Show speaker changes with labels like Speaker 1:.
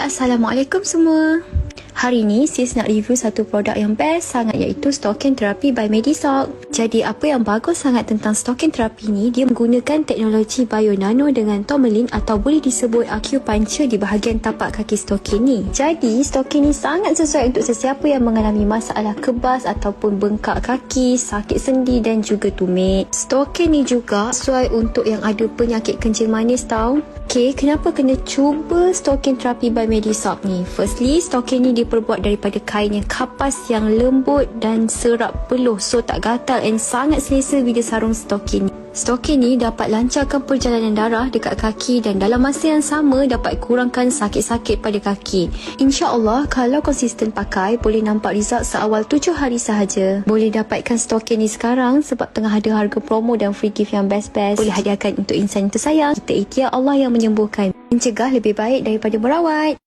Speaker 1: Assalamualaikum semua. Hari ni sis nak review satu produk yang best sangat iaitu Stalking Therapy by Medisoc. Jadi apa yang bagus sangat tentang Stalking Therapy ni, dia menggunakan teknologi bio nano dengan tourmaline atau boleh disebut acupuncture di bahagian tapak kaki Stalking ni. Jadi Stalking ni sangat sesuai untuk sesiapa yang mengalami masalah kebas ataupun bengkak kaki, sakit sendi dan juga tumit. Stalking ni juga sesuai untuk yang ada penyakit kencing manis tau. Okay, kenapa kena cuba Stalking Therapy by Medisoc ni? Firstly, Stalking ni diperbuat daripada kain yang kapas yang lembut dan serap peluh so tak gatal and sangat selesa bila sarung Stalking ni. Stalking ni dapat lancarkan perjalanan darah dekat kaki dan dalam masa yang sama dapat kurangkan sakit-sakit pada kaki. InsyaAllah kalau konsisten pakai boleh nampak result seawal 7 hari sahaja. Boleh dapatkan Stalking ni sekarang sebab tengah ada harga promo dan free gift yang best-best. Boleh hadiahkan untuk insan yang tersayang. Kita ikhtiar Allah yang menyembuhkan. Mencegah lebih baik daripada merawat.